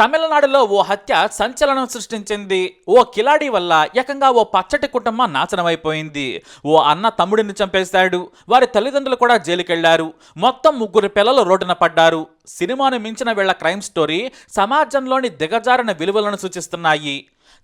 తమిళనాడులో ఓ హత్య సంచలనం సృష్టించింది. ఓ కిలాడి వల్ల ఏకంగా ఓ పచ్చటి కుటుంబం నాశనమైపోయింది. ఓ అన్న తమ్ముడిని చంపేశాడు. వారి తల్లిదండ్రులు కూడా జైలుకెళ్ళారు. మొత్తం ముగ్గురు పిల్లలు రోడ్డున పడ్డారు. సినిమాను మించిన వీళ్ళ క్రైమ్ స్టోరీ సమాజంలోని దిగజారిన విలువలను సూచిస్తున్నాయి.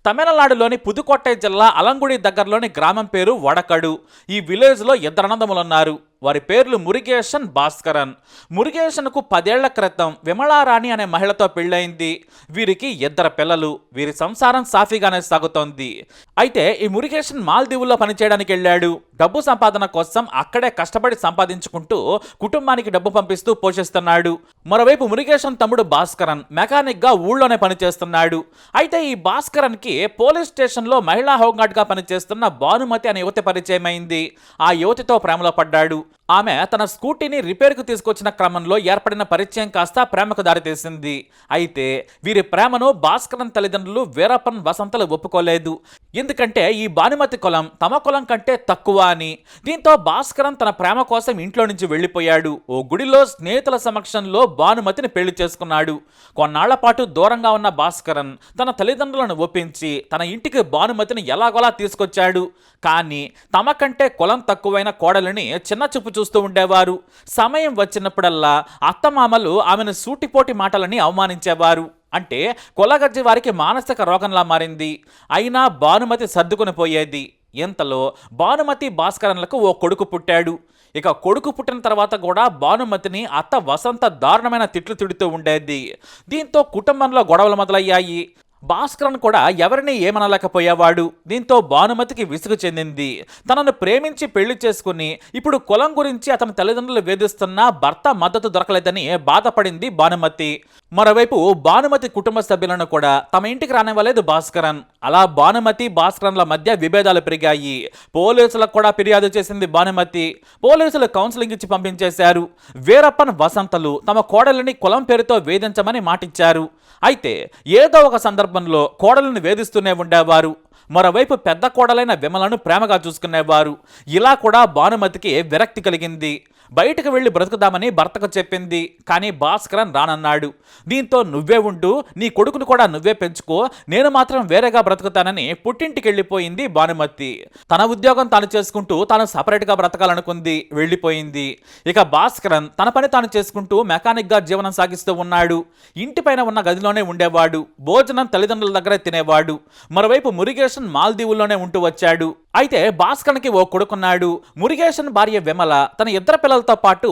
తమిళనాడులోని పుదుకోట్టై జిల్లా అలంగుడి దగ్గరలోని గ్రామం పేరు వడకడు. ఈ విలేజ్లో ఇద్దరు అన్నదములున్నారు వారి పేర్లు మురిగేషన్ భాస్కరన్. మురిగేషన్కు పదేళ్ళ క్రితం విమలారాణి అనే మహిళతో పెళ్ళయింది. వీరికి ఇద్దరు పిల్లలు. వీరి సంసారం సాఫీగానే సాగుతోంది. అయితే ఈ మురిగేషన్ మాల్దీవుల్లో పనిచేయడానికి వెళ్ళాడు. డబ్బు సంపాదన కోసం అక్కడే కష్టపడి సంపాదించుకుంటూ కుటుంబానికి డబ్బు పంపిస్తూ పోషిస్తున్నాడు. మరోవైపు మురుగేషన్ తమ్ముడు భాస్కరన్ మెకానిక్గా ఊళ్ళోనే పనిచేస్తున్నాడు. అయితే ఈ భాస్కరన్కి పోలీస్ స్టేషన్లో మహిళా హోంగార్డ్గా పనిచేస్తున్న భానుమతి అనే యువతి పరిచయమైంది ఆ యువతితో ప్రేమలో పడ్డాడు. ఆమె తన స్కూటీని రిపేర్కు తీసుకొచ్చిన క్రమంలో ఏర్పడిన పరిచయం కాస్త ప్రేమకు దారితీసింది. అయితే వీరి ప్రేమను భాస్కరన్ తల్లిదండ్రులు వీరప్పన్ వసంతలు ఒప్పుకోలేదు. ఎందుకంటే ఈ భానుమతి కులం తమ కులం కంటే తక్కువ. అని. దీంతో భాస్కరన్ తన ప్రేమ కోసం ఇంట్లో నుంచి వెళ్ళిపోయాడు. ఓ గుడిలో స్నేహితుల సమక్షంలో భానుమతిని పెళ్ళి చేసుకున్నాడు. కొన్నాళ్ళ పాటు దూరంగా ఉన్న భాస్కరన్ తన తల్లిదండ్రులను ఒప్పించి తన ఇంటికి భానుమతిని ఎలాగోలా తీసుకొచ్చాడు. కానీ తమ కంటే కులం తక్కువైన కోడలిని చిన్న చూపు చూస్తూ ఉండేవారు. సమయం వచ్చినప్పుడల్లా అత్తమామలు ఆమెను సూటిపోటి మాటలని అవమానించేవారు. అంటే కొలగజ్జి వారికి మానసిక రోగంలా మారింది. అయినా భానుమతి సర్దుకుని పోయేది. ఇంతలో భానుమతి భాస్కరన్లకు ఓ కొడుకు పుట్టాడు. ఇక కొడుకు పుట్టిన తర్వాత కూడా భానుమతిని అత్త వసంత దారుణమైన తిట్లు తిడుతూ ఉండేది. దీంతో కుటుంబంలో గొడవలు మొదలయ్యాయి. భాస్కరన్ కూడా ఎవరిని ఏమనలేకపోయేవాడు. దీంతో భానుమతికి విసుగు చెందింది. తనను ప్రేమించి పెళ్ళి చేసుకుని ఇప్పుడు కులం గురించి అతని తల్లిదండ్రులు వేధిస్తున్నా భర్త మద్దతు దొరకలేదని బాధపడింది భానుమతి. మరోవైపు భానుమతి కుటుంబ సభ్యులను కూడా తమ ఇంటికి రానివ్వలేదు భాస్కరన్. అలా భానుమతి భాస్కరన్ల మధ్య విభేదాలు పెరిగాయి. పోలీసులకు కూడా ఫిర్యాదు చేసింది భానుమతి. పోలీసులు కౌన్సిలింగ్ ఇచ్చి పంపించేశారు. వీరప్పన్ వసంతలు తమ కోడలిని కులం పేరుతో వేధించమని మాటిచ్చారు. అయితే ఏదో ఒక సందర్భంలో కోడలను వేధిస్తూనే ఉండేవారు. మరోవైపు పెద్ద కోడలైన విమలను ప్రేమగా చూసుకునేవారు. ఇలా కూడా భానుమతికి విరక్తి కలిగింది. బయటకు వెళ్ళి బ్రతుకుదామని భర్తకు చెప్పింది కానీ భాస్కరన్ రానన్నాడు. దీంతో నువ్వే ఉంటూ నీ కొడుకును కూడా నువ్వే పెంచుకో నేను మాత్రం వేరేగా బ్రతుకుతానని పుట్టింటికి వెళ్ళిపోయింది భానుమతి. తన ఉద్యోగం తాను చేసుకుంటూ తాను సపరేట్గా బ్రతకాలనుకుంది వెళ్ళిపోయింది. ఇక భాస్కరన్ తన పని తాను చేసుకుంటూ మెకానిక్గా జీవనం సాగిస్తూ ఉన్నాడు. ఇంటిపైన ఉన్న గదిలోనే ఉండేవాడు. భోజనం తల్లిదండ్రుల దగ్గరే తినేవాడు. మరోవైపు మురిగేషన్ మాల్దీవుల్లోనే ఉంటూ వచ్చాడు. అయితే భాస్కర్కి ఓ కొడుకున్నాడు. మురిగేషన్ భార్య విమల తన ఇద్దరు పిల్లలతో పాటు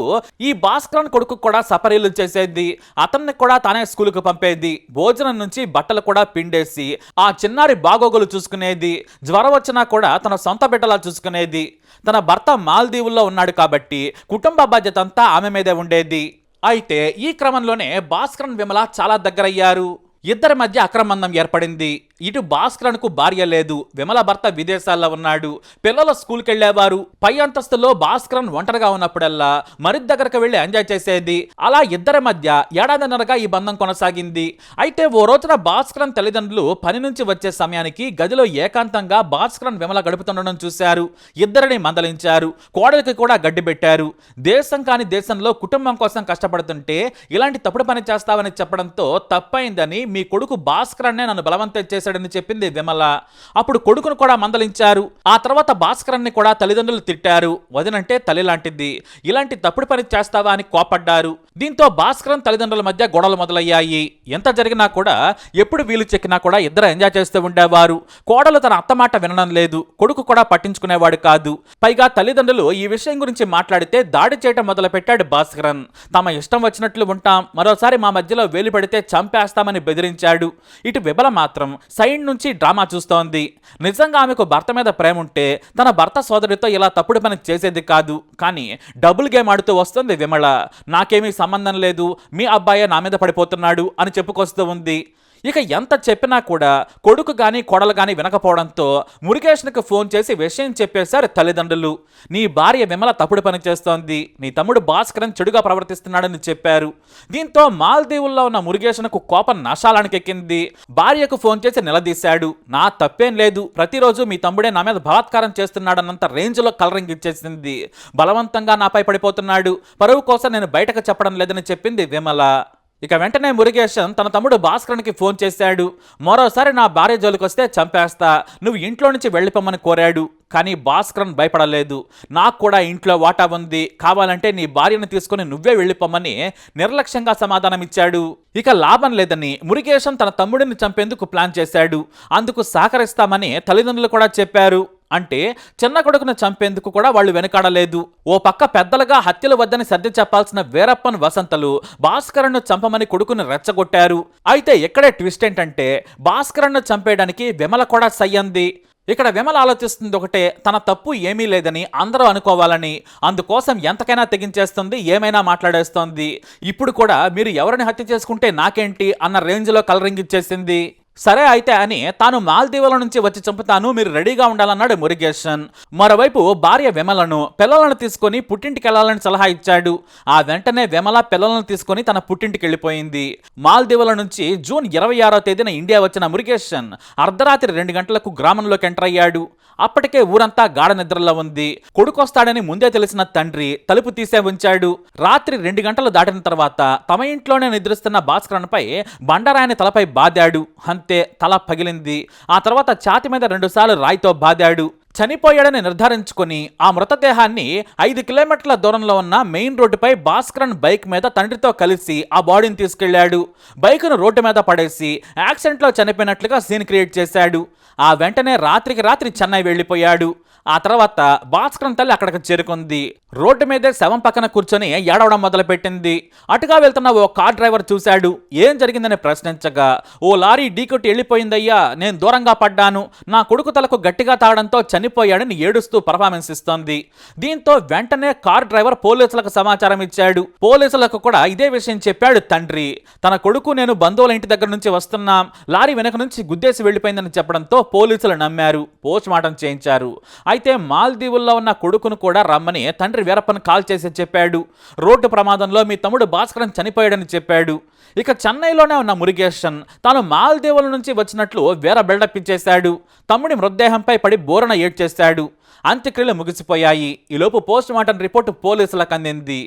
ఈ భాస్కరన్ కొడుకు కూడా సపరీలు చేసేది. అతన్ని కూడా తానే స్కూలుకు పంపేది. భోజనం నుంచి బట్టలు కూడా పిండేసి ఆ చిన్నారి బాగోగులు చూసుకునేది. జ్వరం వచ్చినా కూడా తన సొంత బిడ్డలా చూసుకునేది. తన భర్త మాల్దీవుల్లో ఉన్నాడు కాబట్టి కుటుంబ బాధ్యత అంతా ఆమె మీదే ఉండేది. అయితే ఈ క్రమంలోనే భాస్కరన్ విమల చాలా దగ్గరయ్యారు. ఇద్దరి మధ్య అక్రమందం ఏర్పడింది. ఇటు భాస్కరన్కు భార్య లేదు. విమల భర్త విదేశాల్లో ఉన్నాడు. పిల్లల స్కూల్కి వెళ్ళేవారు పై అంతస్తులో భాస్కరన్ ఒంటరిగా ఉన్నప్పుడల్లా మరిది దగ్గరకు వెళ్ళి ఎంజాయ్ చేసేది. అలా ఇద్దరి మధ్య ఏడాదిన్నరగా ఈ బంధం కొనసాగింది. అయితే ఓ రోజున భాస్కరన్ తల్లిదండ్రులు పని నుంచి వచ్చే సమయానికి గదిలో ఏకాంతంగా భాస్కరన్ విమల గడుపుతుండడం చూశారు. ఇద్దరిని మందలించారు. కోడలికి కూడా గడ్డి పెట్టారు. దేశం కాని దేశంలో కుటుంబం కోసం కష్టపడుతుంటే ఇలాంటి తప్పుడు పని చేస్తావని చెప్పడంతో తప్పైందని మీ కొడుకు భాస్కరన్నే నన్ను బలవంతం చేశాడని చెప్పింది విమల. అప్పుడు కొడుకును కూడా మందలించారు. ఆ తర్వాత భాస్కరన్ని కూడా తల్లిదండ్రులు తిట్టారు. వదినంటే తల్లి లాంటిది ఇలాంటి తప్పుడు పని చేస్తావా అని కోపడ్డారు. దీంతో భాస్కరన్ తల్లిదండ్రుల మధ్య గొడవలు మొదలయ్యాయి. ఎంత జరిగినా కూడా ఎప్పుడు వీలు చెక్కినా కూడా ఇద్దరు ఎంజాయ్ చేస్తూ ఉండేవారు. కోడలు తన అత్తమాట వినడం లేదు. కొడుకు కూడా పట్టించుకునేవాడు కాదు. పైగా తల్లిదండ్రులు ఈ విషయం గురించి మాట్లాడితే దాడి చేయటం మొదలుపెట్టాడు భాస్కరన్ తమ ఇష్టం వచ్చినట్లు ఉంటాం. మరోసారి మా మధ్యలో వేలు పెడితే చంపేస్తామని బెదిరించాడు. ఇటు విబల మాత్రం సైడ్ నుంచి డ్రామా చూస్తోంది. నిజంగా ఆమెకు భర్త మీద ప్రేమ ఉంటే తన భర్త సోదరితో ఇలా తప్పుడు పని చేసేది కాదు. కానీ డబుల్ గేమ్ ఆడుతూ వస్తుంది విమల. నాకేమీ సంబంధం లేదు. మీ అబ్బాయే నా మీద పడిపోతున్నాడు అని చెప్పుకొస్తూ ఉంది. ఇక ఎంత చెప్పినా కూడా కొడుకు గాని కొడలు గాని వినకపోవడంతో మురుగేష్కి ఫోన్ చేసి విషయం చెప్పేశారు తల్లిదండ్రులు. నీ భార్య విమల తప్పుడు పని చేస్తోంది. నీ తమ్ముడు భాస్కరన్ చెడుగా ప్రవర్తిస్తున్నాడని చెప్పారు. దీంతో మాల్దీవుల్లో ఉన్న మురుగేషన్కు కోపం నశాలానికి ఎక్కింది. భార్యకు ఫోన్ చేసి నిలదీశాడు. నా తప్పేం లేదు. ప్రతిరోజు మీ తమ్ముడే నా మీద బలాత్కారం చేస్తున్నాడన్నంత రేంజ్లో కలరింగ్ ఇచ్చేసింది. బలవంతంగా నాపై పడిపోతున్నాడు. పరువు కోసం నేను బయటకు చెప్పడం లేదని చెప్పింది విమల. ఇక వెంటనే మురుగేశం తన తమ్ముడు భాస్కర్కి ఫోన్ చేశాడు. మరోసారి నా భార్య జోలికి వస్తే చంపేస్తా. నువ్వు ఇంట్లో నుంచి వెళ్ళిపోమని కోరాడు. కానీ భాస్కరన్ భయపడలేదు. నాకు కూడా ఇంట్లో వాటా ఉంది. కావాలంటే నీ భార్యను తీసుకుని నువ్వే వెళ్ళిపోమని నిర్లక్ష్యంగా సమాధానం ఇచ్చాడు. ఇక లాభం లేదని మురుగేశం తన తమ్ముడిని చంపేందుకు ప్లాన్ చేశాడు. అందుకు సహకరిస్తామని తల్లిదండ్రులు కూడా చెప్పారు. అంటే చిన్న కొడుకును చంపేందుకు కూడా వాళ్ళు వెనకాడలేదు. ఓ పక్క పెద్దలుగా హత్యలు వద్దని సర్ది చెప్పాల్సిన వీరప్పన్ వసంతలు భాస్కరన్ను చంపమని కొడుకును రెచ్చగొట్టారు. అయితే ఇక్కడే ట్విస్ట్ ఏంటంటే భాస్కరన్ను చంపేయడానికి విమల కూడా సయ్యంది. ఇక్కడ విమల ఆలోచిస్తుంది ఒకటే తన తప్పు ఏమీ లేదని అందరూ అనుకోవాలని. అందుకోసం ఎంతకైనా తెగించేస్తుంది ఏమైనా మాట్లాడేస్తోంది. ఇప్పుడు కూడా మీరు ఎవరిని హత్య చేసుకుంటే నాకేంటి అన్న రేంజ్లో కలరింగ్ ఇచ్చేసింది. సరే అయితే అని తాను మాల్దీవుల నుంచి వచ్చి చంపుతాను మీరు రెడీగా ఉండాలన్నాడు మురిగేషన్ మరోవైపు భార్య విమలను పిల్లలను తీసుకొని పుట్టింటికి వెళ్ళాలని సలహా ఇచ్చాడు. ఆ వెంటనే విమల పిల్లలను తీసుకొని తన పుట్టింటికి వెళ్ళిపోయింది మాల్దీవుల నుంచి జూన్ ఇరవై ఆరో తేదీన ఇండియా వచ్చిన మురిగేషన్ అర్ధరాత్రి రెండు గంటలకు గ్రామంలోకి ఎంటర్ అయ్యాడు. అప్పటికే ఊరంతా గాఢ నిద్రలో ఉంది. కొడుకొస్తాడని ముందే తెలిసిన తండ్రి తలుపు తీసే ఉంచాడు. రాత్రి రెండు గంటలు దాటిన తర్వాత తమ ఇంట్లోనే నిద్రిస్తున్న భాస్కరన్పై బండరాయని తలపై బాదాడు. అంతే తల పగిలింది. ఆ తర్వాత ఛాతి మీద రెండుసార్లు రాయితో బాదాడు. చనిపోయాడని నిర్ధారించుకుని ఆ మృతదేహాన్ని ఐదు కిలోమీటర్ల దూరంలో ఉన్న మెయిన్ రోడ్డుపై భాస్కరన్ బైక్ మీద తండ్రితో కలిసి ఆ బాడీని తీసుకెళ్ళాడు. బైక్ను రోడ్డు మీద పడేసి యాక్సిడెంట్లో చనిపోయినట్లుగా సీన్ క్రియేట్ చేశాడు. ఆ వెంటనే రాత్రికి రాత్రి చెన్నై వెళ్ళిపోయాడు. ఆ తర్వాత భాస్కరన్ తల్లి అక్కడికి చేరుకుంది. రోడ్డు మీదే శవం పక్కన కూర్చొని ఏడవడం మొదలుపెట్టింది. అటుగా వెళ్తున్న ఓ కార్ డ్రైవర్ చూశాడు. ఏం జరిగిందని ప్రశ్నించగా ఓ లారీ ఢీకొట్టి వెళ్ళిపోయిందయ్యా నేను దూరంగా పడ్డాను. నా కొడుకు తలకు గట్టిగా తాగడంతో చనిపోయాడని ఏడుస్తూ పర్ఫార్మెన్స్ ఇస్తోంది. దీంతో వెంటనే కార్ డ్రైవర్ పోలీసులకు సమాచారం ఇచ్చాడు. పోలీసులకు కూడా ఇదే విషయం చెప్పాడు తండ్రి. తన కొడుకు నేను బంధువుల ఇంటి దగ్గర నుంచి వస్తున్నాం. లారీ వెనక నుంచి గుద్దేసి వెళ్ళిపోయిందని చెప్పడంతో పోలీసులు నమ్మారు. పోస్ట్ మార్టం చేయించారు. అయితే మాల్దీవుల్లో ఉన్న కొడుకును కూడా రమ్మని తండ్రి వీరప్పను కాల్ చేసి చెప్పాడు. రోడ్డు ప్రమాదంలో మీ తమ్ముడు భాస్కరన్ చనిపోయాడని చెప్పాడు. ఇక చెన్నైలోనే ఉన్న మురుగేషన్ తాను మాల్దీవుల నుంచి వచ్చినట్లు వీర బిల్డప్ ఇచ్చేశాడు. తమ్ముడి మృతదేహంపై పడి బోరణ ఏడ్చేశాడు. అంత్యక్రియలు ముగిసిపోయాయి. ఈలోపు పోస్ట్ మార్టం రిపోర్టు పోలీసులకు అందింది.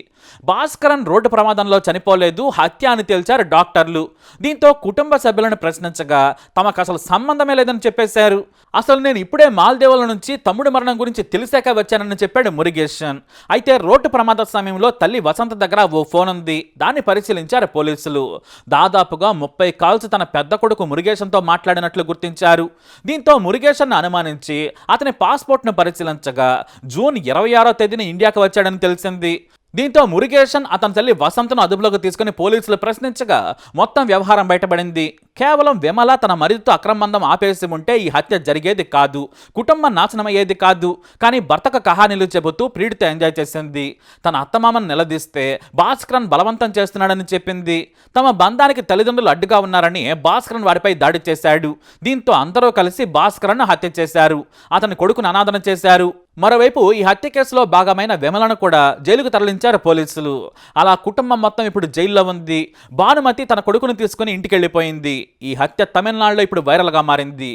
భాస్కరన్ రోడ్డు ప్రమాదంలో చనిపోలేదు హత్య అని తేల్చారు డాక్టర్లు. దీంతో కుటుంబ సభ్యులను ప్రశ్నించగా తమకు అసలు సంబంధమే లేదని చెప్పేశారు. అసలు నేను ఇప్పుడే మాల్దేవుల నుంచి తమ్ముడు మరణం గురించి తెలిసాక వచ్చానని చెప్పాడు మురిగేషన్ అయితే రోడ్డు ప్రమాద సమయంలో తల్లి వసంత దగ్గర ఓ ఫోన్ ఉంది. దాన్ని పరిశీలించారు పోలీసులు. దాదాపుగా ముప్పై కాల్స్ తన పెద్ద కొడుకు మురిగేషన్తో మాట్లాడినట్లు గుర్తించారు. దీంతో మురిగేషన్ను అనుమానించి అతని పాస్పోర్ట్ను పరిశీలించగా జూన్ ఇరవై ఆరో తేదీన ఇండియాకు వచ్చాడని తెలిసింది. దీంతో మురుగేషన్ అతని తల్లి వసంతను అదుపులోకి తీసుకుని పోలీసులు ప్రశ్నించగా మొత్తం వ్యవహారం బయటపడింది. కేవలం విమల తన మరిదితో అక్రమందం ఆపేసి ఉంటే ఈ హత్య జరిగేది కాదు. కుటుంబం నాశనమయ్యేది కాదు. కానీ భర్తకు కహానీలు చెబుతూ ప్రీడితో ఎంజాయ్ చేసింది. తన అత్తమామను నిలదీస్తే భాస్కరన్ బలవంతం చేస్తున్నాడని చెప్పింది. తమ బంధానికి తల్లిదండ్రులు అడ్డుగా ఉన్నారని భాస్కరన్ వారిపై దాడి చేశాడు. దీంతో అందరూ కలిసి భాస్కరన్ను హత్య చేశారు. అతని కొడుకును అనాదన చేశారు. మరోవైపు ఈ హత్య కేసులో భాగమైన విమలను కూడా జైలుకు తరలించారు పోలీసులు. అలా కుటుంబం మొత్తం ఇప్పుడు జైల్లో ఉంది. భానుమతి తన కొడుకును తీసుకుని ఇంటికి వెళ్ళిపోయింది ఈ హత్య తమిళనాడులో ఇప్పుడు వైరల్గా మారింది.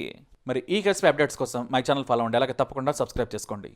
మరి ఈ కేసుపై అప్డేట్స్ కోసం మై ఛానల్ ఫాలో అవ్వండి. అలాగే తప్పకుండా సబ్స్క్రైబ్ చేసుకోండి.